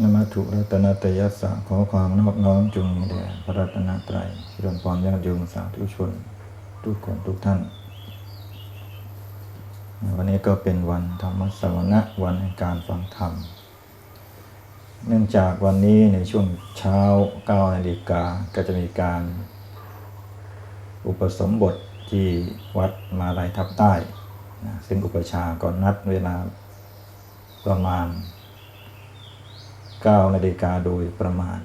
นมัตถุรัตนตยัสสะขอความนอบน้อมจงมีแด่พระรัตนตรัยที่รวมความญาติโยมสาธุชน ทุกคนทุกท่าน วันนี้ก็เป็นวันธรรมสวนะวันแห่งการฟังธรรม เนื่องจากวันนี้ในช่วงเช้า9นาฬิกาก็จะมีการ อุปสมบทที่วัดมาลายทับใต้ ซึ่งอุปชาก่อนนัดเวลาประมาณ 9นาฬิกาโดยประมาณ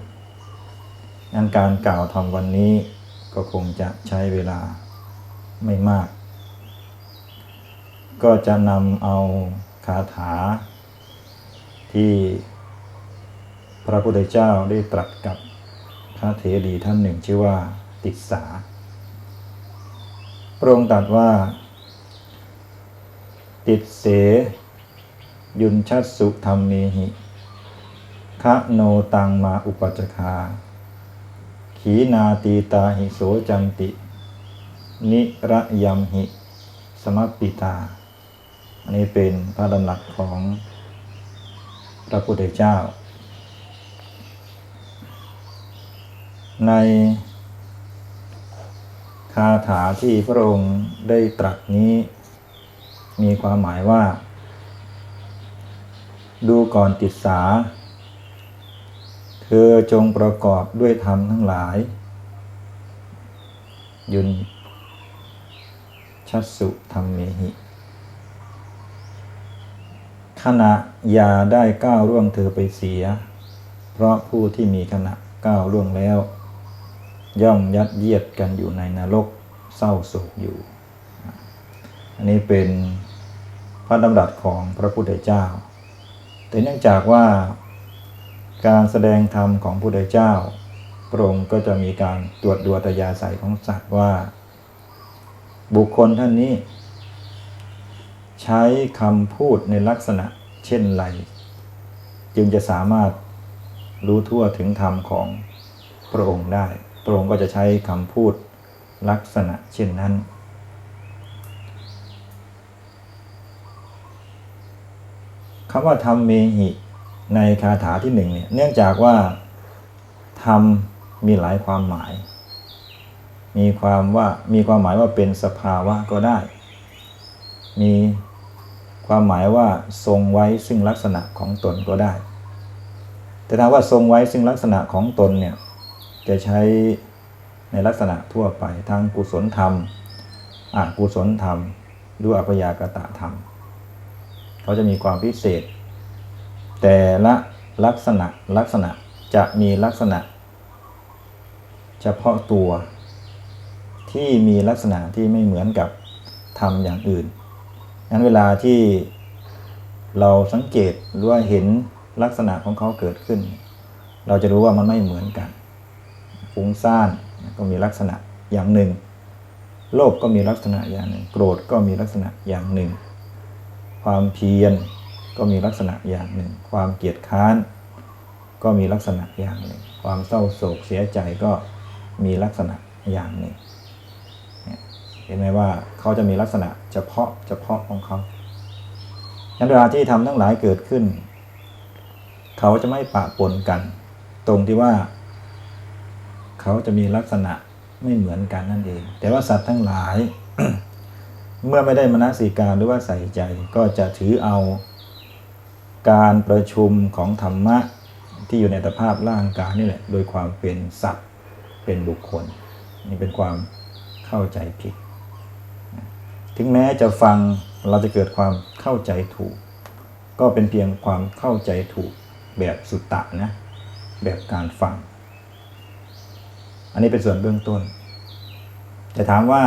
งั้นการกล่าวทำวันนี้ก็คงจะใช้เวลาไม่มาก ก็จะนำเอาคาถา ที่พระพุทธเจ้าได้ตรัสกับพระเถรีท่านหนึ่งชื่อว่าติสสาพระองค์ตรัสว่า ติดเส ยุนชัสสุธรรมเมหิ คะโนตังมาอุปจคา ขีนาตีตาหิโสจันติ นิระยมหิสมัปปิตา อันนี้เป็นพระดำรัสของพระพุทธเจ้า ในคาถาที่พระองค์ได้ตรัสนี้มีความหมายว่า ดูก่อนติดสา เธอจงประกอบด้วยธรรมทั้งหลาย ยุนชัสุธรรมเมหิ ขณะยาได้ก้าวล่วงเธอไปเสีย เพราะผู้ที่มีขณะก้าวล่วงแล้ว ย่อมยัดเยียดกันอยู่ในนรกเศร้าโศกอยู่ อันนี้เป็นพระดำรัสของพระพุทธเจ้า แต่เนื่องจากว่า การแสดงธรรมของพระพุทธเจ้าพระองค์ก็จะมีการตรวจดูอัตยาศัยของสัตว์ว่า บุคคลท่านนี้ ใช้คำพูดในลักษณะเช่นไร จึงจะสามารถรู้ทั่วถึงธรรมของพระองค์ได้ พระองค์ก็จะใช้คำพูดลักษณะเช่นนั้น คำว่าธรรมเมหิ ในคาถาที่หนึ่งเนี่ยเนื่องจากว่าธรรมมีหลายความหมาย มีความว่ามีความหมายว่าเป็นสภาวะก็ได้ มีความหมายว่าทรงไว้ซึ่งลักษณะของตนก็ได้ แต่ถ้าว่าทรงไว้ซึ่งลักษณะของตนเนี่ยจะใช้ในลักษณะทั่วไปทั้งกุศลธรรมอกุศลธรรมด้วยอัพยากตะธรรม เขาจะมีความพิเศษ แต่ละลักษณะลักษณะจะมีลักษณะ เฉพาะตัว ที่มีลักษณะที่ไม่เหมือนกับธรรมอย่างอื่นงั้นเวลาที่เราสังเกตหรือว่าเห็นลักษณะของเขาเกิดขึ้น เราจะรู้ว่ามันไม่เหมือนกันฟุ้งซ่านก็มีลักษณะอย่างหนึ่ง โลภก็มีลักษณะอย่างหนึ่ง โกรธก็มีลักษณะอย่างหนึ่ง ความเพียร ก็มีลักษณะอย่างหนึ่ง ความเกียจค้าน ก็มีลักษณะอย่างหนึ่ง ความเศร้าโศกเสียใจก็มีลักษณะอย่างหนึ่งเห็นไหมว่าเขาจะมีลักษณะเฉพาะเฉพาะของเขาในเวลาที่ทำทั้งหลายเกิดขึ้น เขาจะไม่ปะปนกัน ตรงที่ว่า เขาจะมีลักษณะไม่เหมือนกันนั่นเอง แต่ว่าสัตว์ทั้งหลาย เมื่อไม่ได้มนสิการหรือว่าใส่ใจก็จะถือเอา การประชุมของธรรมะที่อยู่ในสภาพร่างกายนี่แหละ โดยความเป็นสัตว์เป็นบุคคล นี่เป็นความเข้าใจผิด ถึงแม้จะฟังเราจะเกิดความเข้าใจถูก ก็เป็นเพียงความเข้าใจถูกแบบสุตตะนะ แบบการฟัง อันนี้เป็นส่วนเบื้องต้น จะถามว่า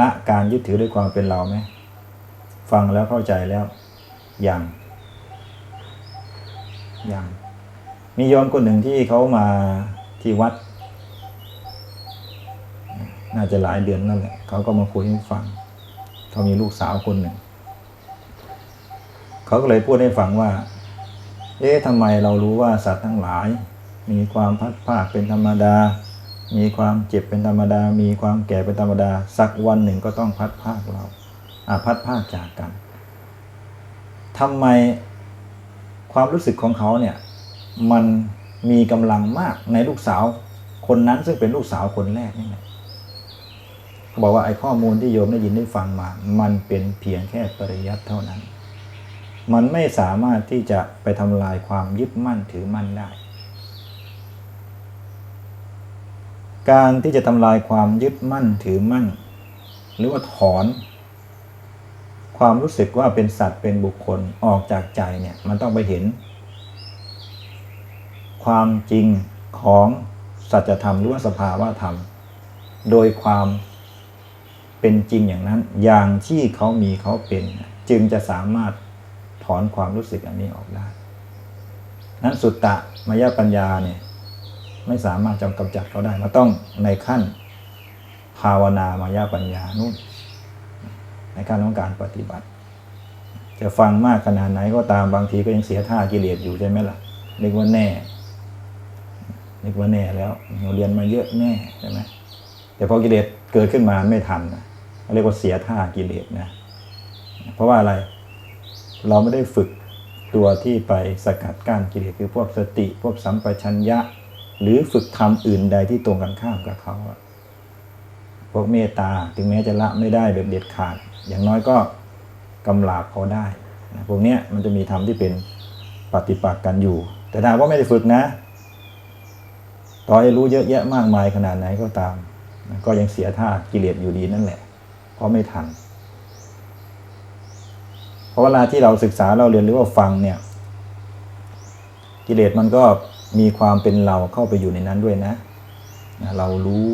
ละการยึดถือด้วยความเป็นเราไหมฟังแล้วเข้าใจแล้ว ยังยังมีโยมคนหนึ่งที่เขามาที่วัด น่าจะหลายเดือนนั่นแหละเขาก็มาคุยให้ฟัง เขามีลูกสาวคนหนึ่ง เขาก็เลยพูดให้ฟังว่า เอ๊ะทำไมเรารู้ว่าสัตว์ทั้งหลาย มีความพัดภาคเป็นธรรมดา มีความเจ็บเป็นธรรมดา มีความแก่เป็นธรรมดา สักวันหนึ่งก็ต้องพัดภาคเราอาพัดภาคจากกัน ทำไมความรู้สึกของเขาเนี่ยมันมีกำลังมากในลูกสาวคนนั้นซึ่งเป็นลูกสาวคนแรกนี่แหละเขาบอกว่าไอ้ข้อมูลที่โยมได้ยินได้ฟังมา มันเป็นเพียงแค่ปริยัติเท่านั้น มันไม่สามารถที่จะไปทำลายความยึดมั่นถือมั่นได้ การที่จะทำลายความยึดมั่นถือมั่น หรือว่าถอน ความรู้สึกว่าเป็นสัตว์เป็นบุคคลออกจากใจเนี่ยมันต้องไปเห็น ความจริงของสัจธรรมหรือว่าสภาวะธรรม โดยความเป็นจริงอย่างนั้น อย่างที่เขามีเขาเป็น จึงจะสามารถถอนความรู้สึกอันนี้ออกได้ นั้นสุตตะมยปัญญาเนี่ยไม่สามารถจะกำจัดเขาได้มันต้องในขั้น ภาวนามายปัญญานู่น ในขั้นของการปฏิบัติ จะฟังมากขนาดไหนก็ตามบางทีก็ยังเสียท่ากิเลสอยู่ใช่ไหมล่ะเรียกว่าแน่เรียกว่าแน่แล้วเราเรียนมาเยอะแน่ใช่ไหมแต่พอกิเลสเกิดขึ้นมาไม่ทันนะเรียกว่าเสียท่ากิเลสนะ เพราะว่าอะไร เราไม่ได้ฝึกตัวที่ไปสกัดกั้นกิเลสคือพวกสติ พวกสัมปชัญญะ หรือฝึกทำอื่นใดที่ตรงกันข้ามกับเขาอะ พวกเมตตาถึงแม้จะละไม่ได้แบบเด็ดขาด อย่างน้อยก็กำลาบเขาได้นะพวกเนี้ยมันจะมีธรรมที่เป็นปฏิปักษ์กันอยู่ แต่ถ้าว่าไม่ได้ฝึกนะ ต่อให้รู้เยอะแยะมากมายขนาดไหนก็ตามนะก็ยังเสียท่ากิเลสอยู่ดีนั่นแหละ เพราะไม่ทันเพราะเวลาที่เราศึกษาเราเรียนหรือว่าฟังเนี่ย กิเลสมันก็มีความเป็นเราเข้าไปอยู่ในนั้นด้วยนะ เรารู้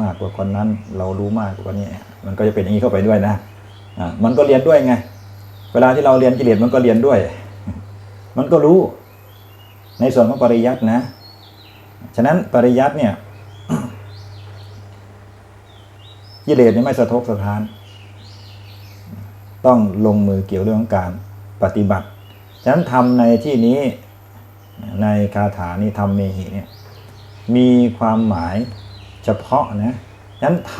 มากกว่าคนนั้น เรารู้มากกว่าคนนี้ มันก็จะเป็นอย่างนี้เข้าไปด้วยนะอะมันก็เรียนด้วยไง เวลาที่เราเรียนกิเลสมันก็เรียนด้วย มันก็รู้ ในส่วนของปริยัตินะ ฉะนั้นปริยัติเนี่ยกิเลสเนี่ยไม่สะทกสะท้าน ต้องลงมือเกี่ยวเรื่องของการปฏิบัติ ฉะนั้นทำในที่นี้ในคาถานี้ทำเมหิเนี่ยมีความหมาย เฉพาะนะฉะนั้นท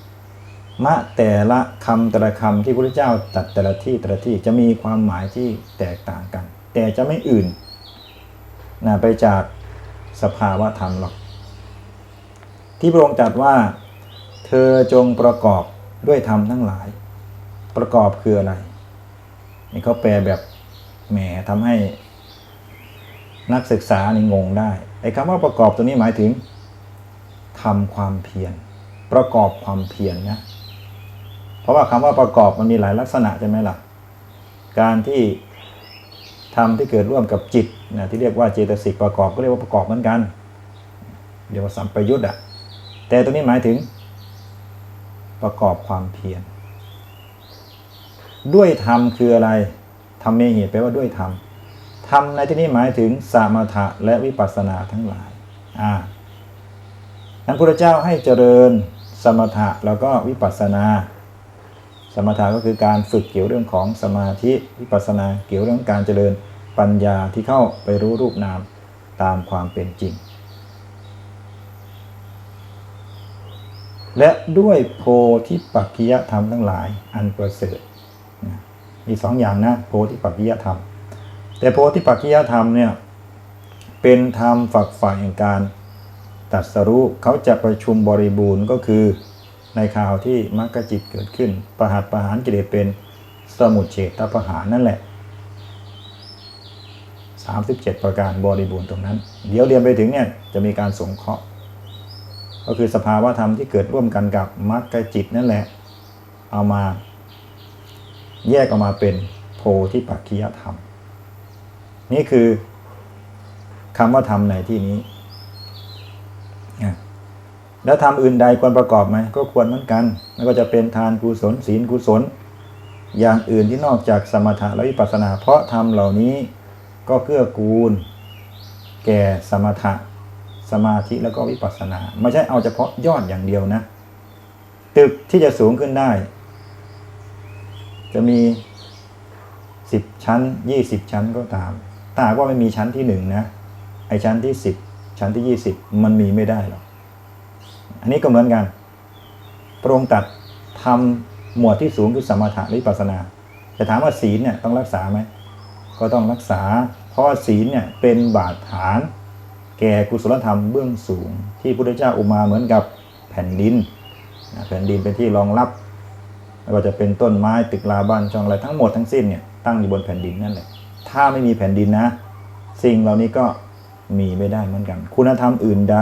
ำมะแต่ละคำแต่ละคำที่พระพุทธเจ้าตัดแต่ละที่แต่ละที่จะมีความหมายที่แตกต่างกัน แต่จะไม่อื่นนะไปจากสภาวะธรรมหรอก ที่พระองค์ตรัสว่า เธอจงประกอบด้วยธรรมทั้งหลาย ประกอบคืออะไรนี่เขาแปลแบบแหมทำให้นักศึกษานี่งงได้ไอ้คำว่าประกอบตัวนี้หมายถึง ทำความเพียรประกอบความเพียรนะเพราะว่าคำว่าประกอบมันมีหลายลักษณะใช่ไหมล่ะ การที่ทำที่เกิดร่วมกับจิตนะที่เรียกว่าเจตสิกประกอบก็เรียกว่าประกอบเหมือนกันเรียกว่าสัมปยุตอะแต่ตัวนี้หมายถึงประกอบความเพียรด้วยธรรมคืออะไรธรรมเมหิแปลว่าด้วยธรรมธรรมในที่นี้หมายถึงสมถะและวิปัสสนาทั้งหลายอ่า นั้นพระเจ้าให้เจริญสมถะแล้วก็วิปัสสนา สมถะก็คือการฝึกเกี่ยวเรื่องของสมาธิวิปัสสนาเกี่ยวเรื่องการเจริญปัญญาที่เข้าไปรู้รูปนามตามความเป็นจริง และด้วยโพธิปักขิยธรรมทั้งหลายอันประเสริฐมีสองอย่างนะโพธิปักขิยธรรม แต่โพธิปักขิยธรรมเนี่ยเป็นธรรมฝักฝ่ายแห่งการ ตัดสรู้เขาจะประชุมบริบูรณ์ก็คือ ในข่าวที่มรรคจิตเกิดขึ้น ประหัตประหารกิเลสเป็นสมุทเฉตประหารนั่นแหละ 37 ประการบริบูรณ์ตรงนั้น เดี๋ยวเรียนไปถึงเนี่ยจะมีการสงเคราะห์ ก็คือสภาวะธรรมที่เกิดร่วมกันกับมรรคจิตนั่นแหละ เอามาแยกออกมาเป็นโพธิปักขิยธรรม นี่คือคำว่าธรรมในที่นี้ แล้วทำอื่นใดควรประกอบไหมก็ควรเหมือนกันไม่ว่าจะเป็นทานกุศลศีลกุศล อย่างอื่นที่นอกจากสมถะและวิปัสสนา เพราะทำเหล่านี้ก็เกื้อกูล แก่สมถะสมาธิแล้วก็วิปัสสนา ไม่ใช่เอาเฉพาะยอดอย่างเดียวนะ ตึกที่จะสูงขึ้นได้ จะมีสิบชั้นยี่สิบชั้นก็ตามถ้าว่าไม่มีชั้นที่หนึ่งนะไอชั้นที่สิบชั้นที่ยี่สิบมันมีไม่ได้หรอก อันนี้ก็เหมือนกัน พระองค์ตัดทำหมวดที่สูงคือสมถะหรือวิปัสนา จะถามว่าศีลเนี่ยต้องรักษาไหม ก็ต้องรักษา เพราะศีลเนี่ยเป็นบาดฐาน แก่กุศลธรรมเบื้องสูง ที่พระพุทธเจ้าอุมาเหมือนกับแผ่นดิน แผ่นดินเป็นที่รองรับไม่ว่าจะเป็นต้นไม้ตึกราบ้านช่องอะไรทั้งหมดทั้งสิ้นเนี่ยตั้งอยู่บนแผ่นดินนั่นแหละ ถ้าไม่มีแผ่นดินนะ สิ่งเหล่านี้ก็มีไม่ได้เหมือนกัน คุณธรรมอื่นใด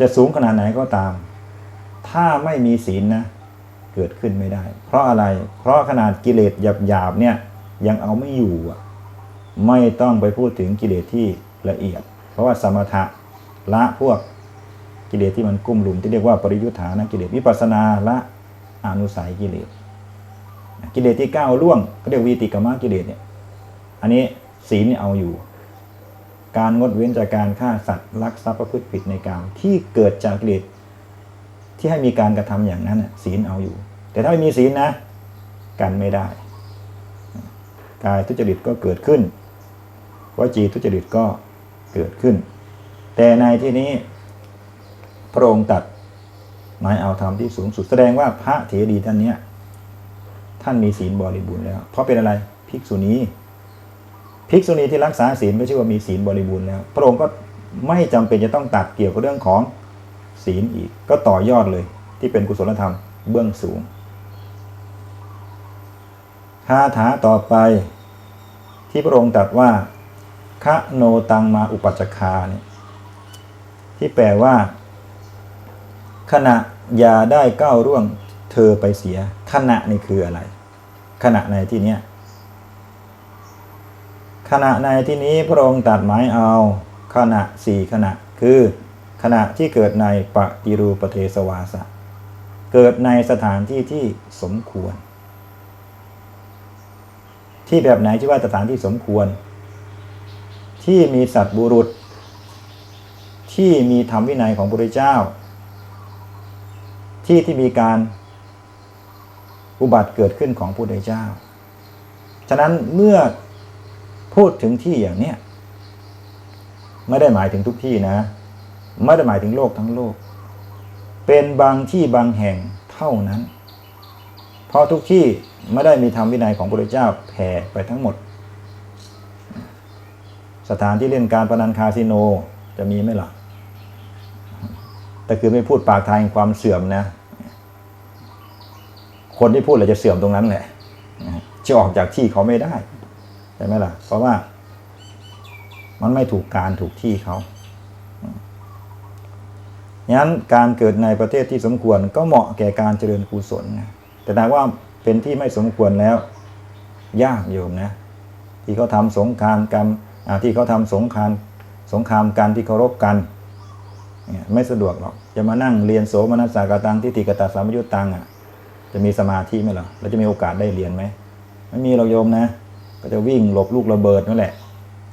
จะสูงขนาดไหนก็ตาม ถ้าไม่มีศีลนะ เกิดขึ้นไม่ได้ เพราะอะไร เพราะขนาดกิเลสหยาบๆเนี่ย ยังเอาไม่อยู่อะไม่ต้องไปพูดถึงกิเลสที่ละเอียด เพราะว่าสมถะละพวกกิเลสที่มันกุ้มลุมที่เรียกว่าปริยุทธานะกิเลสวิปัสสนาละอนุสัยกิเลสกิเลสที่ก้าวล่วงก็เรียกวีติกามกิเลสเนี่ย อันนี้ศีลเนี่ยเอาอยู่ การงดเว้นจากการฆ่าสัตว์ลักทรัพย์ประพฤติผิดในกามที่เกิดจากกิเลสที่ให้มีการกระทำอย่างนั้นศีลเอาอยู่ แต่ถ้าไม่มีศีลนะ กันไม่ได้ กายทุจริตก็เกิดขึ้นวจีทุจริตก็เกิดขึ้น แต่ในที่นี้พระองค์ตัดหมายเอาธรรมที่สูงสุดแสดงว่าพระเถรีท่านเนี้ยท่านมีศีลบริบูรณ์แล้ว เพราะเป็นอะไรภิกษุณี ภิกษุณีที่รักษาศีลก็ชื่อว่ามีศีลบริบูรณ์แล้ว พระองค์ก็ไม่จำเป็นจะต้องตัดเกี่ยวกับเรื่องของศีลอีก ก็ต่อยอดเลยที่เป็นกุศลธรรมเบื้องสูงคาถาต่อไปที่พระองค์ตรัสว่าคะโนตังมาอุปัจจคาเนี่ยที่แปลว่า ขณะอย่าได้ก้าวร่วงเธอไปเสีย ขณะนี่คืออะไร ขณะในที่เนี้ย ขณะในที่นี้พระองค์ตัดหมายเอา ขณะสี่ขณะ คือ ขณะที่เกิดในปฏิรูปเทสวาสะ เกิดในสถานที่ที่สมควร ที่แบบไหนที่ว่าสถานที่สมควร ที่มีสัตว์บุรุษ ที่มีธรรมวินัยของพระพุทธเจ้า ที่ที่มีการอุบัติเกิดขึ้นของพระพุทธเจ้า ฉะนั้นเมื่อ พูดถึงที่อย่างเนี้ยไม่ได้หมายถึงทุกที่นะ ไม่ได้หมายถึงโลกทั้งโลก เป็นบางที่บางแห่งเท่านั้น เพราะทุกที่ไม่ได้มีธรรมวินัยของพระพุทธเจ้าแผ่ไปทั้งหมด สถานที่เล่นการพนันคาสิโนจะมีไหมล่ะ แต่คือไม่พูดปากทางความเสื่อมนะ คนที่พูดเลยจะเสื่อมตรงนั้นแหละจะออกจากที่เขาไม่ได้ ใช่ไหมล่ะ เพราะว่า มันไม่ถูกการถูกที่เขางั้นการเกิดในประเทศที่สมควรก็เหมาะแก่การเจริญกุศลนะแต่ถ้าว่าเป็นที่ไม่สมควรแล้ว ยากโยมนะ ที่เขาทำสงครามกันที่เขาทำสงครามสงครามกันที่เคารพกันไม่สะดวกหรอก จะมานั่งเรียนโสมนัสสากตังทิฏฐิกตาสามยุตตังอะ จะมีสมาธิไหมหรอแล้วจะมีโอกาสได้เรียนไหมไม่มีเราโยมนะ ก็จะวิ่งหลบลูกระเบิดนั่นแหละ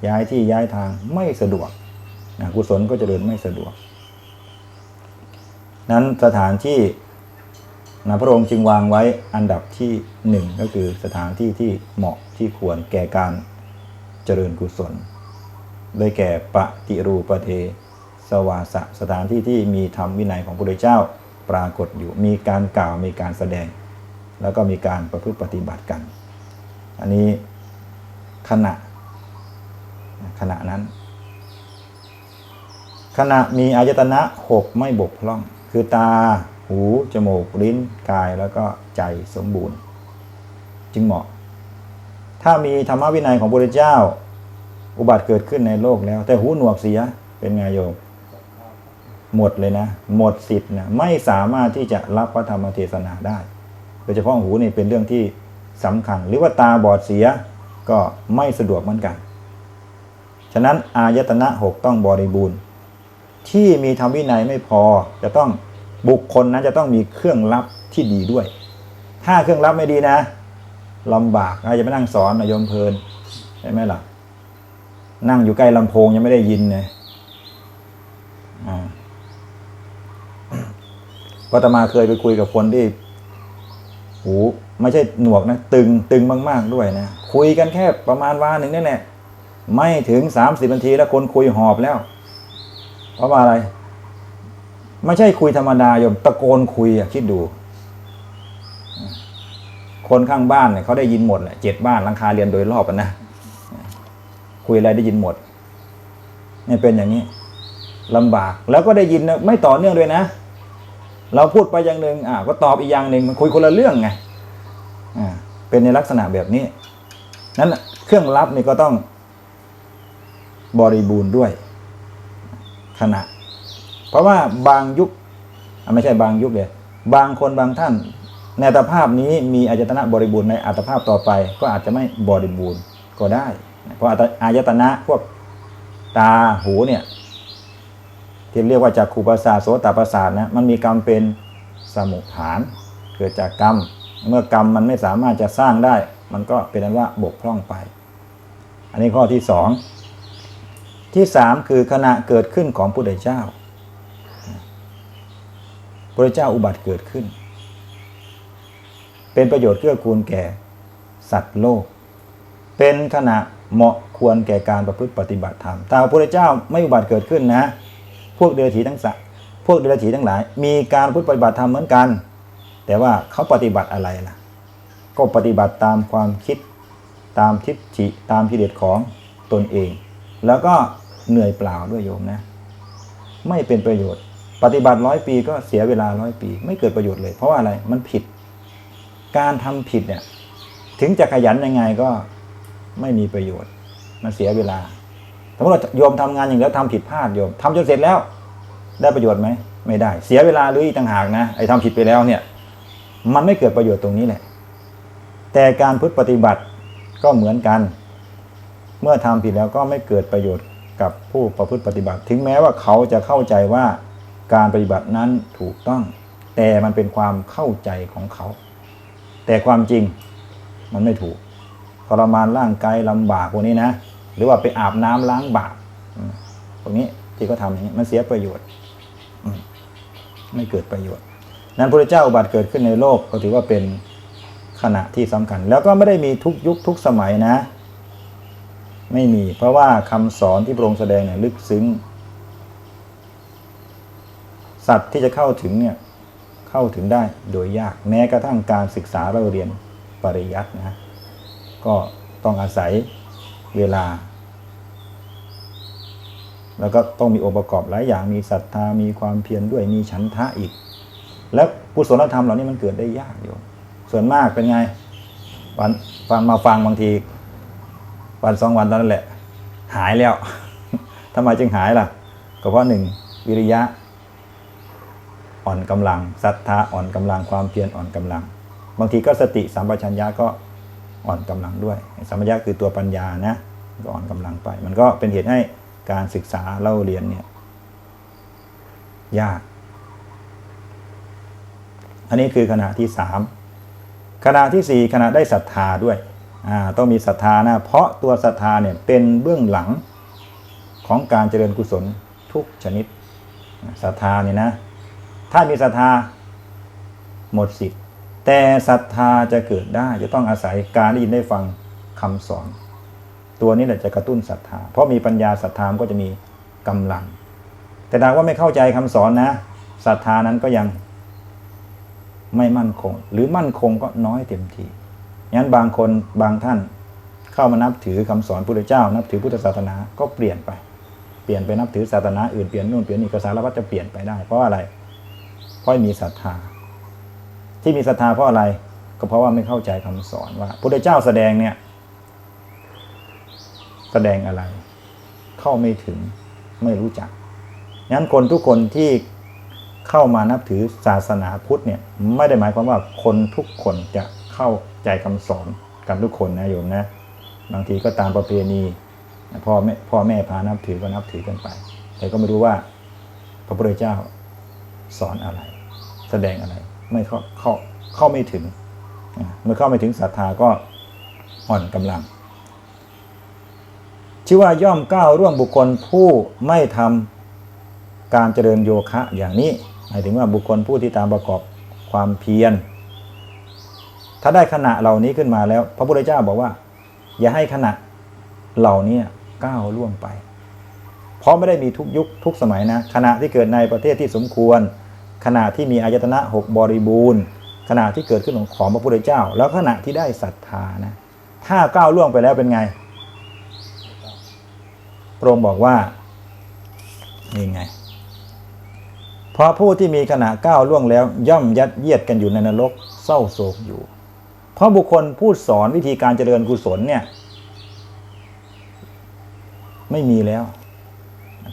ย้ายที่ย้ายทางไม่สะดวกนะกุศลก็จะเดินไม่สะดวก นั้นสถานที่นะพระองค์จึงวางไว้อันดับที่หนึ่งก็คือสถานที่ที่เหมาะที่ควรแก่การเจริญกุศลได้แก่ปฏิรูปเทสวาสะสถานที่ที่มีธรรมวินัยของพระพุทธเจ้าปรากฏอยู่มีการกล่าวมีการแสดง แล้วก็มีการประพฤติปฏิบัติกัน อันนี้ ขณะ ขณะนั้น ขณะมีอายตนะหกไม่บกพร่อง คือตา หู จมูก ลิ้น กายแล้วก็ใจสมบูรณ์ จึงเหมาะ ถ้ามีธรรมวินัยของพระเจ้า อุบัติเกิดขึ้นในโลกแล้ว แต่หูหนวกเสียเป็นไงโยมหมดเลยนะ หมดสิทธิ์นะไม่สามารถที่จะรับพระธรรมเทศนาได้ โดยเฉพาะหูนี่เป็นเรื่องที่สำคัญ หรือว่าตาบอดเสีย ก็ไม่สะดวกเหมือนกัน ฉะนั้นอายตนะหกต้องบริบูรณ์ ที่มีธรรมวินัยไม่พอจะต้องบุคคลนั้นจะต้องมีเครื่องรับที่ดีด้วย ถ้าเครื่องรับไม่ดีนะลำบากอาจจะไปนั่งสอนนะโยมเพลินใช่ไหมล่ะ นั่งอยู่ใกล้ลำโพงยังไม่ได้ยินเลยอ่าพัตมาเคยไปคุยกับคนที่หู ไม่ใช่หนวกนะ ตึงตึงมาก ๆด้วยนะ คุยกันแค่ประมาณวาหนึ่งนี่แหละไม่ถึงสามสิบนาทีแล้วคนคุยหอบแล้ว เพราะว่าอะไร ไม่ใช่คุยธรรมดาโยมตะโกนคุยอะคิดดู คนข้างบ้านเนี่ยเขาได้ยินหมดแหละเจ็ดบ้านหลังคาเรียนโดยรอบนะคุยอะไรได้ยินหมดเนี่ยเป็นอย่างนี้ลำบากแล้วก็ได้ยินไม่ต่อเนื่องด้วยนะ เราพูดไปอย่างหนึ่งอ่าก็ตอบอีกอย่างหนึ่งมันคุยคนละเรื่องไง เป็นในลักษณะแบบนี้นั้นเครื่องรับนี่ก็ต้องบริบูรณ์ด้วยขณะ เพราะว่าบางยุคไม่ใช่บางยุคเลยบางคนบางท่านในอัตภาพนี้มีอายตนะบริบูรณ์ในอัตภาพต่อไป ก็อาจจะไม่บริบูรณ์ก็ได้ เพราะอายตนะพวกตาหูเนี่ยที่เรียกว่าจากขูประสาทโสตประสาทนะมันมีกรรมเป็นสมุทฐาน เกิดจากกรรม เมื่อกรรมมันไม่สามารถจะสร้างได้ มันก็เป็นนั้นว่าบกพร่องไป อันนี้ข้อที่สองที่สามคือขณะเกิดขึ้นของพระพุทธเจ้าพระเจ้าอุบัติเกิดขึ้น เป็นประโยชน์เกื้อกูลแก่ สัตว์โลก เป็นขณะเหมาะควรแก่การประพฤติปฏิบัติธรรมถ้าพระพุทธเจ้าไม่อุบัติเกิดขึ้นนะ พวกเดรัจฉีทั้งสัพวกเดรัจฉีทั้งหลาย มีการประพฤติปฏิบัติธรรมเหมือนกัน แต่ว่าเขาปฏิบัติอะไรล่ะ ก็ปฏิบัติตามความคิดตามทิฏฐิตามกิเลสของตนเอง แล้วก็เหนื่อยเปล่าด้วยโยมนะ ไม่เป็นประโยชน์ ปฏิบัติร้อยปีก็เสียเวลาร้อยปี ไม่เกิดประโยชน์เลย เพราะว่าอะไรมันผิด การทำผิดเนี่ย ถึงจะขยันยังไงก็ไม่มีประโยชน์ มันเสียเวลาสมมติเราโยมทำงานอย่างแล้วทำผิดพลาดโยมทำจนเสร็จแล้ว ได้ประโยชน์ไหมไม่ได้ เสียเวลาหรืออีกต่างหากนะไอ้ทำผิดไปแล้วเนี่ย มันไม่เกิดประโยชน์ตรงนี้แหละ แต่การพุทธปฏิบัติก็เหมือนกัน เมื่อทำผิดแล้วก็ไม่เกิดประโยชน์กับผู้ประพฤติปฏิบัติ ถึงแม้ว่าเขาจะเข้าใจว่าการปฏิบัตินั้นถูกต้อง แต่มันเป็นความเข้าใจของเขา แต่ความจริงมันไม่ถูกทรมานร่างกายลำบากพวกนี้นะ หรือว่าไปอาบน้ำล้างบาปพวกนี้ที่เขาทำอย่างนี้มันเสียประโยชน์ไม่เกิดประโยชน์ นั้นพระเจ้าอุบัติเกิดขึ้นในโลกก็ถือว่าเป็นขณะที่สำคัญ แล้วก็ไม่ได้มีทุกยุคทุกสมัยนะ ไม่มีเพราะว่าคำสอนที่พระองค์แสดงเนี่ยลึกซึ้ง สัตว์ที่จะเข้าถึงเนี่ยเข้าถึงได้โดยยากแม้กระทั่งการศึกษาเราเรียนปริยัตินะก็ต้องอาศัยเวลา แล้วก็ต้องมีองค์ประกอบหลายอย่างมีศรัทธามีความเพียรด้วยมีฉันทะอีก แล้วกุศลธรรมเหล่านี้มันเกิดได้ยากอยู่ ส่วนมากเป็นไงวันฟังมาฟังบางที วันสองวันตอนนั้นแหละ หายแล้วทำไมจึงหายล่ะ ก็เพราะหนึ่งวิริยะ อ่อนกำลังศรัทธาอ่อนกำลังความเพียรอ่อนกำลัง บางทีก็สติสัมปชัญญะก็อ่อนกำลังด้วย สัมปชัญญะคือตัวปัญญานะก็อ่อนกำลังไป มันก็เป็นเหตุให้การศึกษาเล่าเรียนเนี่ยยาก อันนี้คือขณะที่สามขณะที่สี่ขณะได้ศรัทธาด้วยต้องมีศรัทธานะเพราะตัวศรัทธาเนี่ยเป็นเบื้องหลังของการเจริญกุศลทุกชนิดศรัทธาเนี่ยนะถ้ามีศรัทธาหมดสิทธิ์แต่ศรัทธาจะเกิดได้จะต้องอาศัยการได้ยินได้ฟังคำสอน ตัวนี้แหละจะกระตุ้นศรัทธา เพราะมีปัญญาศรัทธามก็จะมีกำลัง แต่ถ้าว่าไม่เข้าใจคำสอนนะศรัทธานั้นก็ยัง ไม่มั่นคง หรือมั่นคงก็น้อยเต็มทีงั้นบางคนบางท่านเข้ามานับถือคำสอนพุทธเจ้า นับถือพุทธศาสนาก็เปลี่ยนไป เปลี่ยนไปนับถือศาสนาอื่นเปลี่ยนนู่นเปลี่ยนนี่ก็สารพัดจะเปลี่ยนไปได้ เพราะอะไร เพราะมีศรัทธา ที่มีศรัทธาเพราะอะไร ก็เพราะว่าไม่เข้าใจคำสอนว่าพุทธเจ้าแสดงเนี่ย แสดงอะไร เข้าไม่ถึงไม่รู้จักงั้นคนทุกคนที่ เข้ามานับถือศาสนาพุทธเนี่ยไม่ได้หมายความว่าคนทุกคนจะเข้าใจคำสอนกันทุกคนนะโยมนะบางทีก็ตามประเพณีพ่อแม่พ่อแม่พานับถือก็นับถือกันไป แต่ก็ไม่รู้ว่าพระพุทธเจ้าสอนอะไร แสดงอะไรไม่เข้าเข้าเข้าไม่ถึงเมื่อเข้าไม่ถึงศรัทธาก็อ่อนกำลังชื่อว่าย่อมก้าวร่วงบุคคลผู้ไม่ทำการเจริญโยคะอย่างนี้ มายถึงว่าบุคคลผู้ที่ตามประกอบความเพียร ถ้าได้ขณะเหล่านี้ขึ้นมาแล้ว พระพุทธเจ้าบอกว่า อย่าให้ขณะเหล่านี้ก้าวล่วงไป เพราะไม่ได้มีทุกยุคทุกสมัยนะขณะที่เกิดในประเทศที่สมควร ขณะที่มีอายตนะหกบริบูรณ์ ขณะที่เกิดขึ้นของของพระพุทธเจ้า แล้วขณะที่ได้ศรัทธานะถ้าก้าวล่วงไปแล้วเป็นไงพระองค์บอกว่านี่ไง เพราะผู้ที่มีขณะก้าวล่วงแล้วย่อมยัดเยียดกันอยู่ในนรกเศร้าโศกอยู่ เพราะบุคคลผู้สอนวิธีการเจริญกุศลเนี่ยไม่มีแล้ว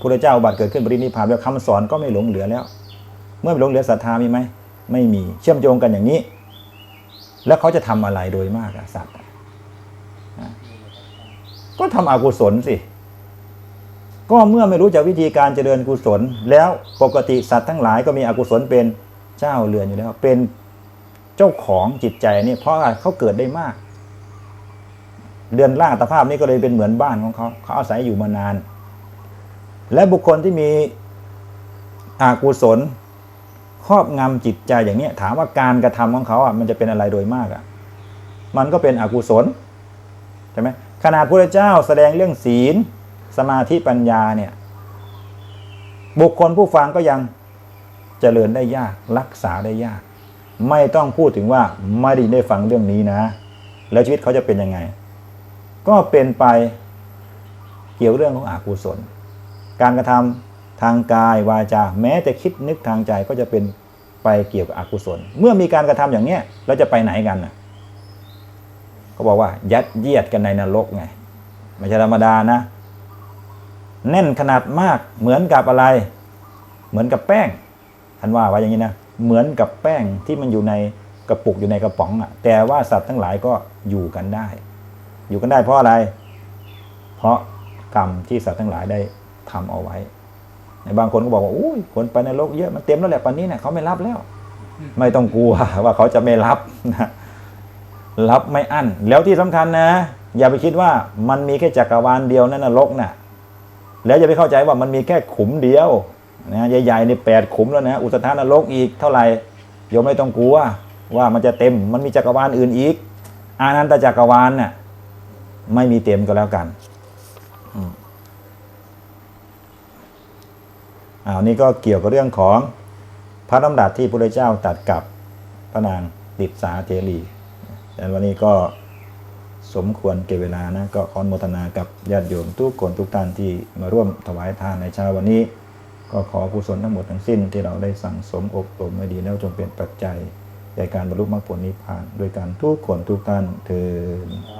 พระเจ้าอุบัติเกิดขึ้นปรินิพพานแล้วคำสอนก็ไม่หลงเหลือแล้ว เมื่อไม่หลงเหลือศรัทธามีไหมไม่มีเชื่อมโยงกันอย่างนี้ แล้วเขาจะทำอะไรโดยมากสัตว์ก็ทำอกุศลสิ ก็เมื่อไม่รู้จักวิธีการเจริญกุศล แล้วปกติสัตว์ทั้งหลายก็มีอกุศลเป็นเจ้าเรือนอยู่แล้วเป็นเจ้าของจิตใจนี่เพราะอะไรเขาเกิดได้มากเดือนล่างตภาพนี้ก็เลยเป็นเหมือนบ้านของเขาเขาอาศัยอยู่มานาน และบุคคลที่มีอกุศลครอบงำจิตใจอย่างนี้ถามว่าการกระทำของเขาอะมันจะเป็นอะไรโดยมากอะมันก็เป็นอกุศลใช่ไหมขนาดพระเจ้าแสดงเรื่องศีล สมาธิปัญญาเนี่ย บุคคลผู้ฟังก็ยังเจริญได้ยากรักษาได้ยาก ไม่ต้องพูดถึงว่าไม่ได้ได้ฟังเรื่องนี้นะ แล้วชีวิตเขาจะเป็นยังไง ก็เป็นไปเกี่ยวเรื่องของอกุศล การกระทำทางกายวาจาแม้แต่คิดนึกทางใจก็จะเป็นไปเกี่ยวกับอกุศล เมื่อมีการกระทำอย่างเนี้ยเราจะไปไหนกันน่ะเขาบอกว่ายัดเยียดกันในนรกไงไม่ใช่ธรรมดานะ แน่นขนาดมากเหมือนกับอะไร เหมือนกับแป้งท่านว่าไว้อย่างนี้นะเหมือนกับแป้งที่มันอยู่ในกระปุกอยู่ในกระป๋องอะแต่ว่าสัตว์ทั้งหลายก็อยู่กันได้ อยู่กันได้เพราะอะไร เพราะกรรมที่สัตว์ทั้งหลายได้ทำเอาไว้ในบางคนก็บอกว่าอุ้ยคนไปในโลกเยอะมันเต็มแล้วแหละปันนี้เนี่ยเขาไม่รับแล้ว ไม่ต้องกลัวว่าเขาจะไม่รับนะรับไม่อั้นแล้วที่สำคัญนะ อย่าไปคิดว่ามันมีแค่จักรวาลเดียวนั่นนรกน่ะ แล้วอย่าไปเข้าใจว่ามันมีแค่ขุมเดียวนะใหญ่ๆในแปดขุมแล้วนะอุตทานรกอีกเท่าไหร่โยมไม่ต้องกลัวว่ามันจะเต็มมันมีจักรวาลอื่นอีก อานันตจักรวาลน่ะไม่มีเต็มก็แล้วกันอ้าวนี่ก็เกี่ยวกับเรื่องของพระดำรัสที่พระเจ้าตัดกับพระนางดิษสาเทรีแต่วันนี้ก็ สมควรเก็บเวลานะก็ขออนุโมทนากับญาติโยมทุกคนทุกท่านที่มาร่วมถวายทานในเช้าวันนี้ ก็ขอผู้สนทั้งหมดทั้งสิ้นที่เราได้สั่งสมอบรมไว้ดีแล้วจงเป็นปัจจัยในการบรรลุมรรคผลนิพพาน ด้วยการทุกคนทุกท่านเถิด